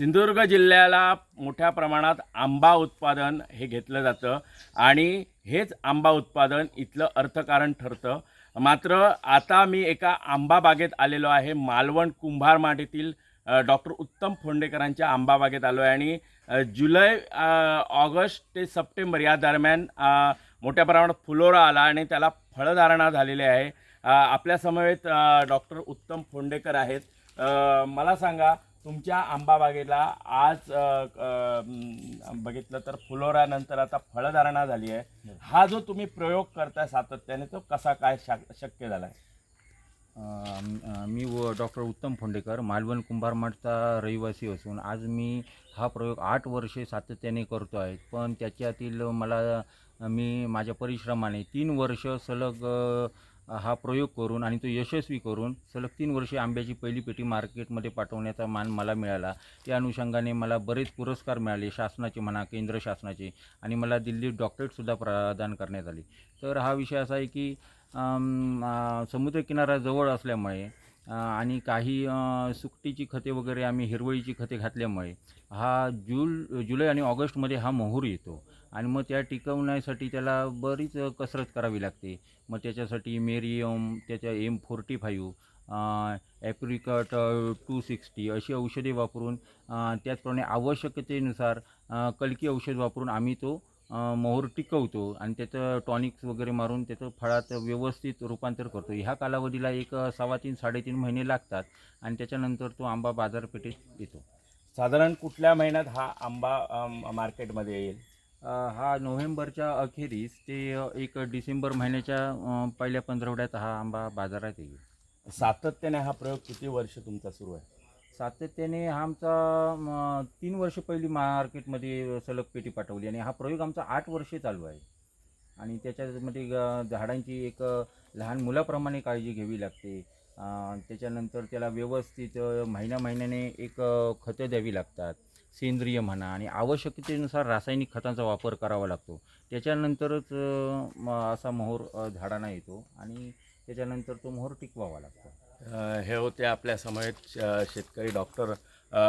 सिंधुदुर्ग जिल्ह्याला मोठ्या प्रमाणात आंबा उत्पादन हे घेतलं जातं. आणि हेच आंबा उत्पादन इथलं अर्थकारण ठरतं. मात्र आता मी एका आंबा बागेत आलेलो आहे. मालवण कुंभारमाटीतील डॉक्टर उत्तम फोंडेकरांच्या आंबा बागेत आलो आहे आणि जुलै ऑगस्ट ते सप्टेंबर या दरम्यान मोठ्या प्रमाणात फुलोरा आला आणि त्याला फळधारणा झालेली आहे. आपल्यासमवेत डॉक्टर उत्तम फोंडेकर आहेत. मला सांगा तुमच्या आंबा बागेला आज बघितलं तर फुलोऱ्यानंतर आता फळधारणा झाली आहे. हा. जो तुम्ही प्रयोग करताय सातत्याने तो कसा काय शक्य झाला आहे मी व डॉक्टर उत्तम फोंडेकर मालवण कुंभारमाठचा रहिवासी असून आज मी हा प्रयोग आठ वर्षे सातत्याने करतो आहे. पण त्याच्यातील मला मी माझ्या परिश्रमाने तीन वर्ष सलग हा प्रयोग करून आणि तो यशस्वी करून सलग तीन वर्षे आंब्याची पहिली पेटी मार्केटमध्ये पाठवण्याचा मान मला मिळाला. त्या अनुषंगाने मला बरेच पुरस्कार मिळाले शासनाचे म्हणा केंद्र शासनाचे आणि मला दिल्लीत डॉक्टरेटसुद्धा प्रदान करण्यात आली. तर हा विषय असा आहे की समुद्रकिनारा जवळ असल्यामुळे आणि काही सुकटीची खते वगैरे आम्ही हिरवळीची खते घातल्यामुळे हा जूल जुलै आणि ऑगस्टमध्ये हा मोहूर येतो. आणि मग त्या टिकवण्यासाठी त्याला बरीच कसरत करावी लागते. मग त्याच्यासाठी मेरियम त्याच्या M forty five apricot two sixty अशी औषधे वापरून त्याचप्रमाणे आवश्यकतेनुसार कलकी औषध वापरून आम्ही तो मोहर टिकवतो आणि त्याचं टॉनिक्स वगैरे मारून त्याचं फळात व्यवस्थित रूपांतर करतो. ह्या कालावधीला एक सव्वा तीन साडेतीन महिने लागतात आणि त्याच्यानंतर तो आंबा बाजारपेठेत येतो. साधारण कुठल्या महिन्यात हा आंबा मार्केटमध्ये येईल? हा नोव्हेंबरच्या अखेरीस ते एक डिसेंबर महिन्याच्या पहिल्या पंधरवड्यात हा आंबा बाजारात येईल. सातत्याने हा प्रयोग किती वर्ष तुमचा सुरू आहे? सातत्याने हा आमचा तीन वर्ष पहिली मार्केटमध्ये सलग पेटी पाठवली आणि हा प्रयोग आमचा आठ वर्षे चालू आहे. आणि त्याच्यामध्ये ग- झाडांची एक लहान मुलाप्रमाणे काळजी घ्यावी लागते. त्याच्यानंतर त्याला व्यवस्थित महिन्या महिन्याने एक खतं द्यावी लागतात. सेंद्रिय म्हणा आणि आवश्यकतेनुसार रासायनिक खतांचा वापर करावा लागतो. त्याच्यानंतरच म- असा मोहर झाडांना येतो आणि त्याच्यानंतर तो मोहर टिकवावा लागतो. हे होते आपल्या समयेत श- शेतकरी डॉक्टर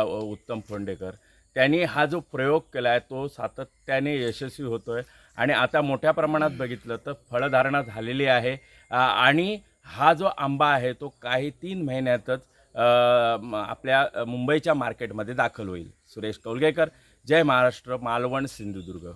उत्तम फोंडेकर. त्यांनी हा जो प्रयोग केला आहे तो सातत्याने यशस्वी होतो आहे आणि आता मोठ्या प्रमाणात बघितलं तर फळधारणा झालेली आहे. आणि हा जो आंबा आहे तो काही तीन महिन्यातच आपल्या मुंबईच्या मार्केटमध्ये दाखल होईल. सुरेश कौलगेकर जय महाराष्ट्र. मालवण सिंधुदुर्ग.